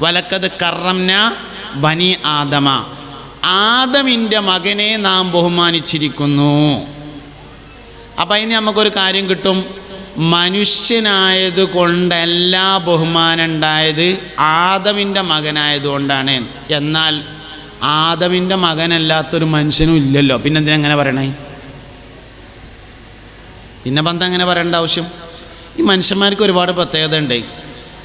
വലക്കത് കറംന ബനി ആദമ. ആദമിന്റെ മകനെ നാം ബഹുമാനിച്ചിരിക്കുന്നു. അപ്പം ഇനി നമുക്കൊരു കാര്യം കിട്ടും. മനുഷ്യനായത് കൊണ്ടല്ല ബഹുമാനം ഉണ്ടായത് ആദമിന്റെ മകനായതുകൊണ്ടാണ് എന്നാൽ ആദമിന്റെ മകനല്ലാത്തൊരു മനുഷ്യനും ഇല്ലല്ലോ. പിന്നെന്തിനാ അങ്ങനെ പറയണേ? പിന്നെ പന്ത അങ്ങനെ പറയേണ്ട ആവശ്യം? ഈ മനുഷ്യന്മാർക്ക് ഒരുപാട് പ്രത്യേകത ഉണ്ട്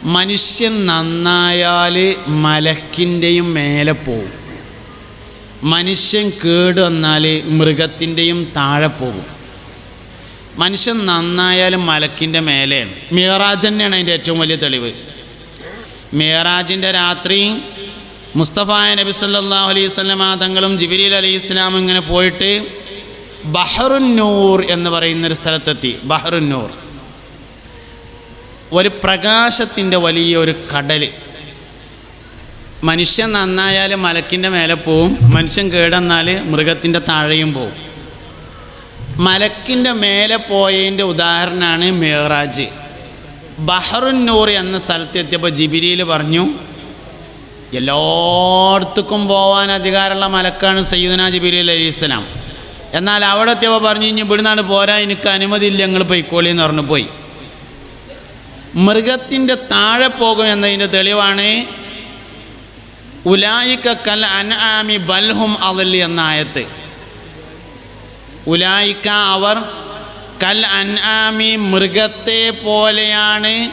മനുഷ്യൻ നന്നായാൽ മലക്കിന്റെയും മേലെ പോകും. മനുഷ്യൻ കേട് വന്നാൽ മൃഗത്തിന്റെയും താഴെ പോകും. മനുഷ്യൻ നന്നായാലും മലക്കിന്റെ മേലെയാണ്. മിയറാജ് തന്നെയാണ് അതിന്റെ ഏറ്റവും വലിയ തെളിവ്. മിയറാജിന്റെ രാത്രി മുസ്തഫ നബി സല്ലാ അലൈഹി വസല്ലമ തങ്ങളും ജിബിരിൽ അലൈഹി ഇസ്ലാം ഇങ്ങനെ പോയിട്ട് ബഹറുന്നൂർ എന്ന് പറയുന്നൊരു സ്ഥലത്തെത്തി. ബഹറുന്നൂർ. ഒരു പ്രകാശത്തിന്റെ വലിയൊരു കടൽ മനുഷ്യൻ നന്നായാൽ മലക്കിന്റെ മേലെ പോവും മനുഷ്യൻ കേടന്നാൽ മൃഗത്തിന്റെ താഴെയും പോവും. മലക്കിന്റെ മേലെ പോയതിന്റെ ഉദാഹരണമാണ് മേറാജ്. ബഹറുന്നൂർ എന്ന സ്ഥലത്തെത്തിയപ്പോൾ ജിബിരിയിൽ പറഞ്ഞു എല്ലായിടത്തേക്കും പോകാൻ അധികാരമുള്ള മലക്കാണ് സയ്യുദന ജിബിരി അലൈഹി ഇസ്ലാം എന്നാൽ അവിടെ എത്തിയപ്പോൾ പറഞ്ഞു ഇനി ഇവിടുന്നാണ് പോരാ എനിക്ക് അനുമതി ഇല്ല ഞങ്ങൾ പൊയ്ക്കോളി എന്ന് പറഞ്ഞു. പോയി. മൃഗത്തിന്റെ താഴെ പോകും എന്നതിന്റെ തെളിവാണ്. ഉലായിക്ക കൽ അൻആമി ബൽഹും അവല്ലി എന്ന ആയത്ത്. ഉലായിക്ക അവർ കൽ അൻആമി മൃഗത്തെ പോലെയാണ്.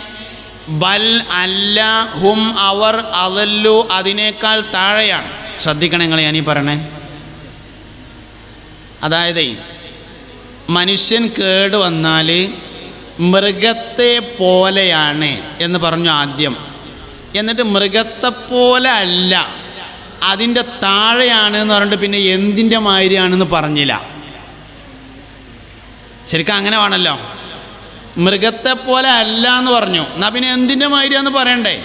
ബൽ അല്ല ഹും അവർ അവല്ലു അതിനേക്കാൾ താഴെയാണ്. ശ്രദ്ധിക്കണം നിങ്ങൾ ഞാനീ പറയണേ. അതായത് മനുഷ്യൻ കേട് വന്നാൽ മൃഗത്തെ പോലെയാണ് എന്ന് പറഞ്ഞു ആദ്യം. എന്നിട്ട് മൃഗത്തെ പോലെ അല്ല. അതിന്റെ താഴെയാണ് എന്ന് പറഞ്ഞിട്ട് പിന്നെ എന്തിന്റെ മാതിരിയാണെന്ന് പറഞ്ഞില്ല. ശരിക്കും അങ്ങനെ വേണമല്ലോ. മൃഗത്തെ പോലെ അല്ല എന്ന് പറഞ്ഞു. എന്നാ പിന്നെ എന്തിന്റെ മാതിരിയാന്ന് പറയണ്ടേ?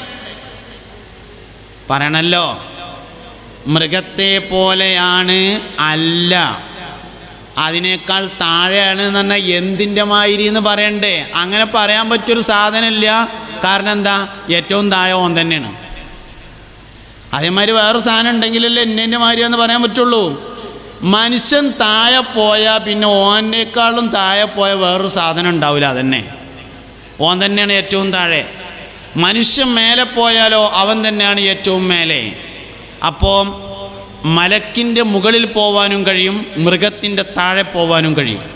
പറയണല്ലോ. മൃഗത്തെ പോലെയാണ് അല്ല. അതിനേക്കാൾ താഴെയാണ് പറഞ്ഞാൽ എന്തിന്റെ മാതിരി എന്ന് പറയണ്ടേ? അങ്ങനെ പറയാൻ പറ്റിയൊരു സാധനമില്ല. കാരണം എന്താ? ഏറ്റവും താഴെ ഓൻ തന്നെയാണ്. അതേമാതിരി വേറൊരു സാധനം ഉണ്ടെങ്കിലല്ലേ എന്നെ മാതിരിയാന്ന് പറയാൻ പറ്റുള്ളൂ. മനുഷ്യൻ താഴെ പോയാൽ പിന്നെ ഓനേക്കാളും താഴെ പോയ വേറൊരു സാധനം ഉണ്ടാവില്ല അതന്നെ. ഓൻ തന്നെയാണ് ഏറ്റവും താഴെ. മനുഷ്യൻ മേലെ പോയാലോ അവൻ തന്നെയാണ് ഏറ്റവും മേലെ. അപ്പോൾ മലക്കിന്റെ മുകളിൽ പോവാനും കഴിയും മൃഗത്തിന്റെ താഴെ പോവാനും കഴിയും.